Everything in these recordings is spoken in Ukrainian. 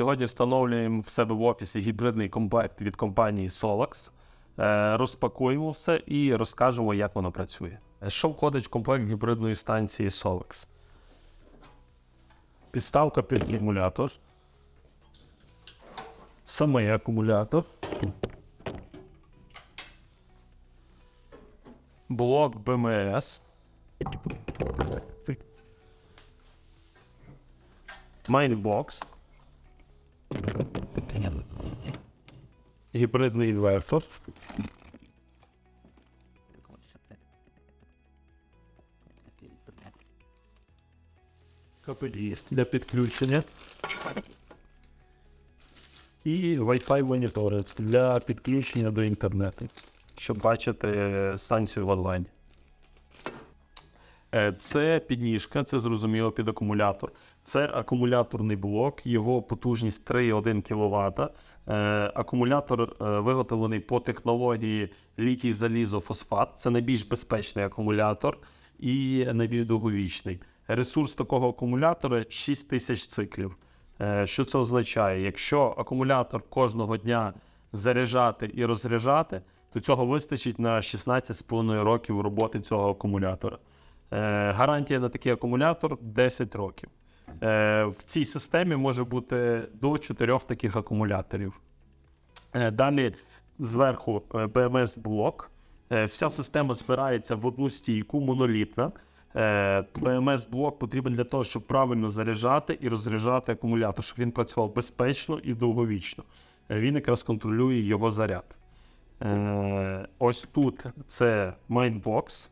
Сьогодні встановлюємо в себе в офісі гібридний комплект від компанії Solax. Е, Розпакуємо все і розкажемо, як воно працює. Е, Що входить в комплект гібридної станції Solax? Підставка під акумулятор. Самий акумулятор. Блок БМС. Майнбокс. Гібридний інвертор. Капелі для підключення. І Wi-Fi моніторинг для підключення до інтернету, щоб бачити станцію в онлайні. Е, Це підніжка, це зрозуміло під акумулятор. Це акумуляторний блок, його потужність 3,1 кВт. Акумулятор е, виготовлений по технології літій залізо фосфат. Це найбільш безпечний акумулятор і найбільш довговічний. Ресурс такого акумулятора 6 тисяч циклів. Е, Що це означає? Якщо акумулятор кожного дня заряджати і розряджати, то цього вистачить на 16,5 років роботи цього акумулятора. Е, Гарантія на такий акумулятор 10 років. Е, В цій системі може бути до 4 таких акумуляторів. Е, Далі зверху BMS-блок. Вся система збирається в одну стійку, монолітна. BMS-блок потрібен для того, щоб правильно заряджати і розряджати акумулятор, щоб він працював безпечно і довговічно. Він якраз контролює його заряд. Ось тут це майнбокс.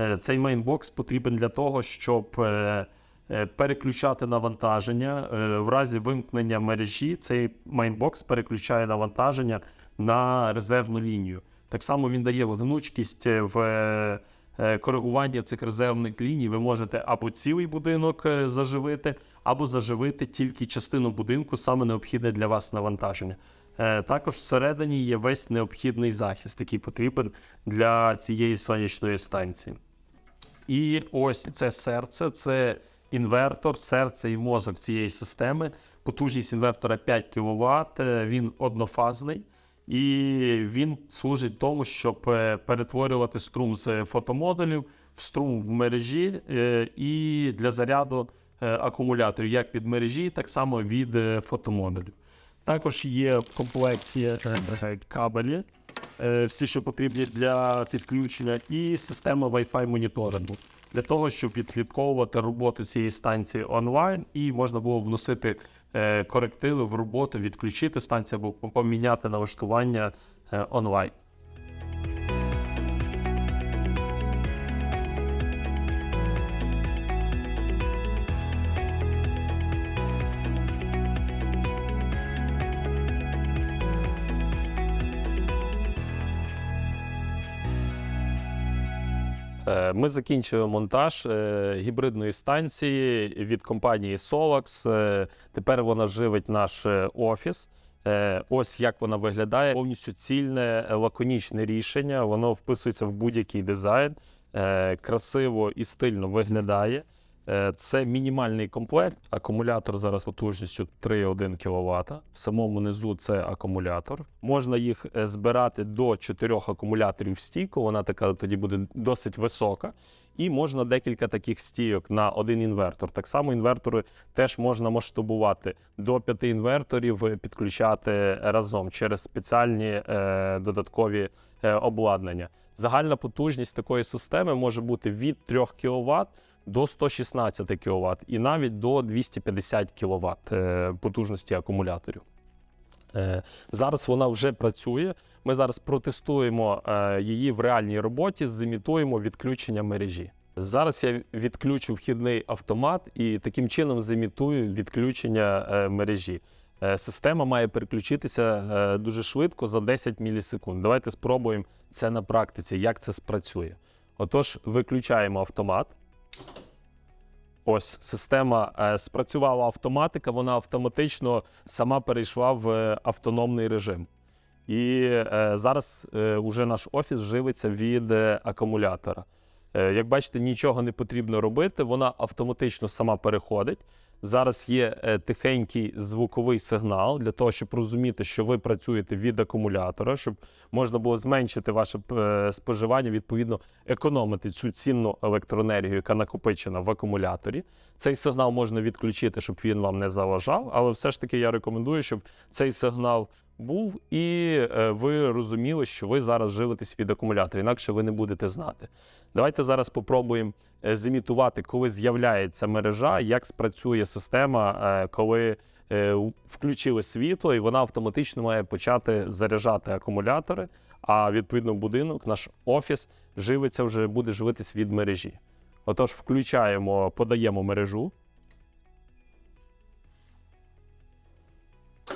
Е, Цей майнбокс потрібен для того, щоб е, е, переключати навантаження. В разі вимкнення мережі цей майнбокс переключає навантаження на резервну лінію. Так само він дає гнучкість в коригуванні цих резервних ліній. Ви можете або цілий будинок заживити, або заживити тільки частину будинку, саме необхідне для вас навантаження. Також всередині є весь необхідний захист, який потрібен для цієї сонячної станції. І ось це серце, це інвертор, серце і мозок цієї системи. Потужність інвертора 5 кВт, він однофазний. І він служить тому, щоб е, перетворювати струм з фотомодулів в струм в мережі е, і для заряду е, акумуляторів, як від мережі, так само від е, фотомодулів. Також є в комплекті е, кабелі, е, всі, що потрібні для підключення, і система Wi-Fi моніторингу для того, щоб відслідковувати роботу цієї станції онлайн, і можна було вносити е, корективи в роботу, відключити станцію або поміняти налаштування е, онлайн. Ми закінчили монтаж е, гібридної станції від компанії Solax. Е, Тепер вона живить наш е, офіс. Е, Ось як вона виглядає. Повністю цільне, е, лаконічне рішення. Воно вписується в будь-який дизайн, е, красиво і стильно виглядає. Е, Це мінімальний комплект. Акумулятор зараз потужністю 3,1 кВт. В самому низу це акумулятор. Можна їх е, збирати до 4 акумуляторів в стійку. Вона така тоді буде досить висока. І можна декілька таких стійок на один інвертор. Так само інвертори теж можна масштабувати до 5 інверторів, е, підключати разом через спеціальні е, додаткові е, обладнання. Загальна потужність такої системи може бути від 3 кВт до 116 кВт і навіть до 250 кВт е, потужності акумуляторів. Е, Зараз вона вже працює. Ми зараз протестуємо е, її в реальній роботі, зімітуємо відключення мережі. Зараз я відключу вхідний автомат і таким чином зімітую відключення мережі. Система має переключитися дуже швидко за 10 мілісекунд. Давайте спробуємо це на практиці, як це спрацює. Отож, виключаємо автомат. Ось система е, спрацювала автоматика, вона автоматично сама перейшла в е, автономний режим. І е, зараз уже наш офіс живиться від акумулятора. Як бачите, нічого не потрібно робити, вона автоматично сама переходить. Зараз є е, тихенький звуковий сигнал для того, щоб розуміти, що ви працюєте від акумулятора, щоб можна було зменшити ваше е, споживання, відповідно, економити цю цінну електроенергію, яка накопичена в акумуляторі. Цей сигнал можна відключити, щоб він вам не заважав, але все ж таки я рекомендую, щоб цей сигнал був, і е, ви розуміли, що ви зараз живетесь від акумулятора, інакше ви не будете знати. Давайте зараз попробуємо е, зімітувати, коли з'являється мережа, як спрацює система, е, коли включили світло, і вона автоматично має почати заряджати акумулятори. А відповідно будинок, наш офіс живиться вже буде живитись від мережі. Отож, включаємо, подаємо мережу.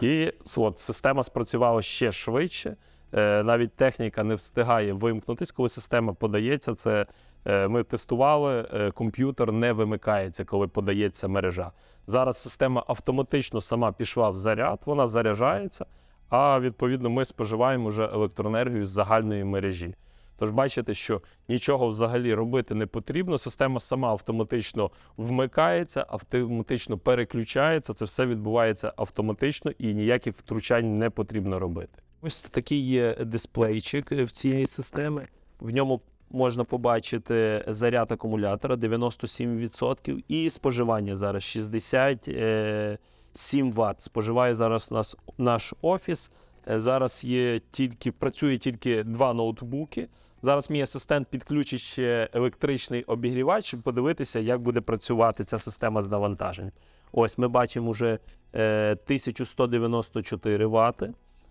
І от, система спрацювала ще швидше. Е, навіть техніка не встигає вимкнутись, коли система подається. Це е, ми тестували, е, комп'ютер не вимикається, коли подається мережа. Зараз система автоматично сама пішла в заряд, вона заряджається, а відповідно ми споживаємо вже електроенергію з загальної мережі. Тож бачите, що нічого взагалі робити не потрібно. Система сама автоматично вмикається, автоматично переключається. Це все відбувається автоматично і ніяких втручань не потрібно робити. Ось такий є дисплейчик в цієї системи. В ньому можна побачити заряд акумулятора 97% і споживання зараз 67 Вт. Споживає зараз нас наш офіс. Е, Зараз є тільки працює тільки два ноутбуки. Зараз мій асистент підключить електричний обігрівач, щоб подивитися, як буде працювати ця система з навантажень. Ось ми бачимо вже е, 1194 Вт.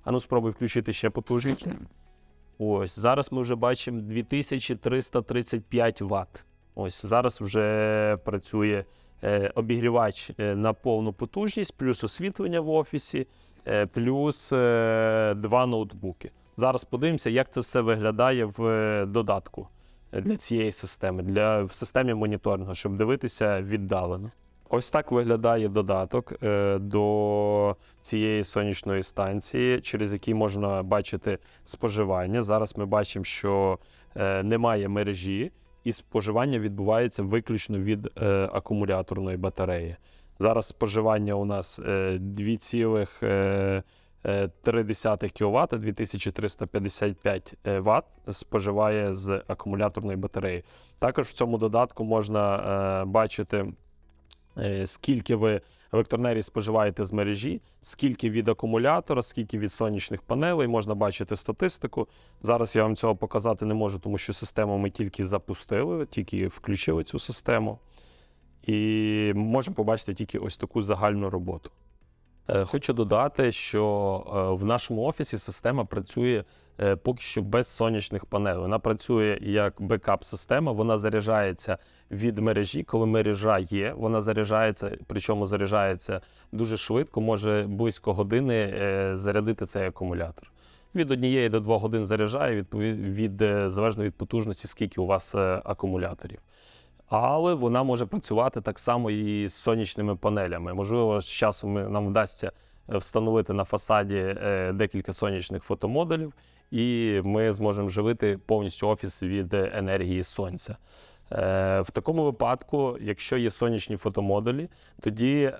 А ну спробуй включити ще потужніше. Ось зараз ми вже бачимо 2335 Вт. Ось зараз вже працює е, обігрівач е, на повну потужність, плюс освітлення в офісі, е, плюс е, два ноутбуки. Зараз подивимося, як це все виглядає в е, додатку для цієї системи, для в системі моніторингу, щоб дивитися віддалено. Ось так виглядає додаток е, до цієї сонячної станції, через який можна бачити споживання. Зараз ми бачимо, що е, немає мережі, і споживання відбувається виключно від акумуляторної батареї. Зараз споживання у нас 2,5. 0,3 кВт 2355 Вт споживає з акумуляторної батареї. Також в цьому додатку можна е, бачити, е, скільки ви електронері споживаєте з мережі, скільки від акумулятора, скільки від сонячних панелей, можна бачити статистику. Зараз я вам цього показати не можу, тому що систему ми тільки запустили, тільки включили цю систему. І можемо побачити тільки ось таку загальну роботу. Е, Хочу додати, що е, в нашому офісі система працює е, поки що без сонячних панелей. Вона працює як бекап-система, вона заряджається від мережі. Коли мережа є, вона заряджається, причому заряджається дуже швидко, може близько години зарядити цей акумулятор. Від однієї до двох годин заряджає, від, е, залежно від потужності, скільки у вас акумуляторів. Але вона може працювати так само і з сонячними панелями. Можливо, з часом нам вдасться е, встановити на фасаді е, декілька сонячних фотомодулів, і ми зможемо живити повністю офіс від е, енергії сонця. Е, В такому випадку, якщо є сонячні фотомодулі, тоді е,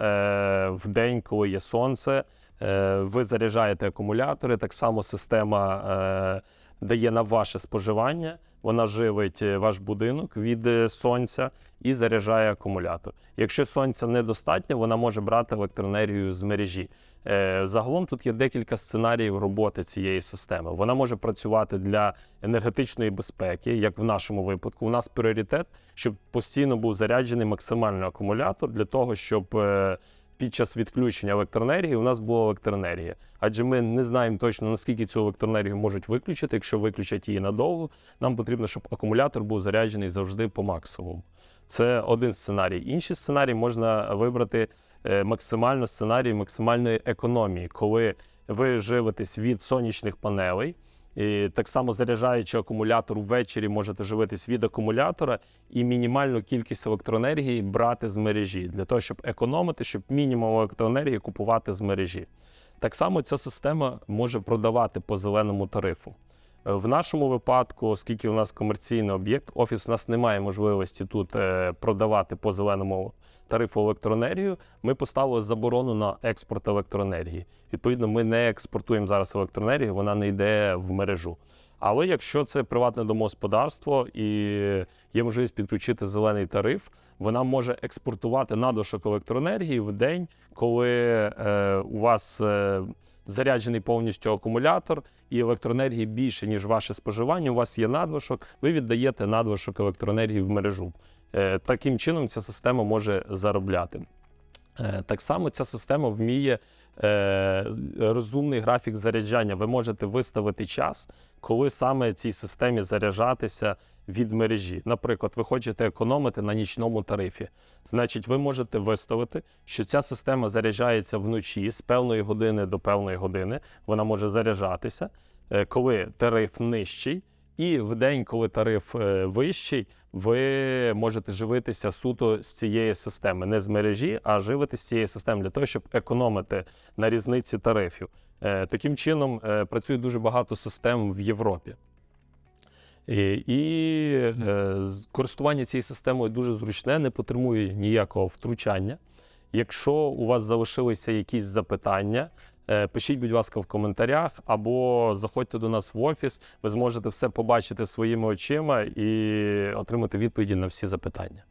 в день, коли є сонце, е, ви заряджаєте акумулятори. Так само система е, дає на ваше споживання. Вона живить е, ваш будинок від е, сонця і заряджає акумулятор. Якщо сонця недостатньо, вона може брати електроенергію з мережі. Е, Загалом тут є декілька сценаріїв роботи цієї системи. Вона може працювати для енергетичної безпеки, як в нашому випадку. У нас пріоритет, щоб постійно був заряджений максимально акумулятор для того, щоб під час відключення електроенергії у нас була електроенергія. Адже ми не знаємо точно наскільки цю електроенергію можуть виключити. Якщо виключать її надовго, нам потрібно, щоб акумулятор був заряджений завжди по максимуму. Це один сценарій. Інший сценарій можна вибрати е, максимально сценарій максимальної економії, коли ви живетесь від сонячних панелей. І так само заряджаючи акумулятор ввечері, можете живитись від акумулятора і мінімальну кількість електроенергії брати з мережі для того, щоб економити, щоб мінімум електроенергії купувати з мережі. Так само ця система може продавати по зеленому тарифу. Е, В нашому випадку, оскільки у нас комерційний об'єкт, офіс у нас немає можливості тут е, продавати по зеленому електроенергію. Ми поставили заборону на експорт електроенергії. Відповідно, ми не експортуємо зараз електроенергію, вона не йде в мережу. Але якщо це приватне домогосподарство і є можливість підключити зелений тариф, вона може експортувати надлишок електроенергії в день, коли е, у вас е, заряджений повністю акумулятор і електроенергії більше, ніж ваше споживання. У вас є надлишок, ви віддаєте надлишок електроенергії в мережу. Е, таким чином ця система може заробляти. Е, Так само ця система вміє е, розумний графік заряджання. Ви можете виставити час, коли саме цій системі заряджатися від мережі. Наприклад, ви хочете економити на нічному тарифі. Значить, ви можете виставити, що ця система заряджається вночі з певної години до певної години. Вона може заряджатися, коли тариф нижчий. І в день, коли тариф е, вищий, ви можете живитися суто з цієї системи, не з мережі, а живитися з цієї системи для того, щоб економити на різниці тарифів. Е, Таким чином е, працює дуже багато систем в Європі. І, і користування цією системою дуже зручне, не потребує ніякого втручання. Якщо у вас залишилися якісь запитання, пишіть, будь ласка, в коментарях або заходьте до нас в офіс. Ви зможете все побачити своїми очима і отримати відповіді на всі запитання.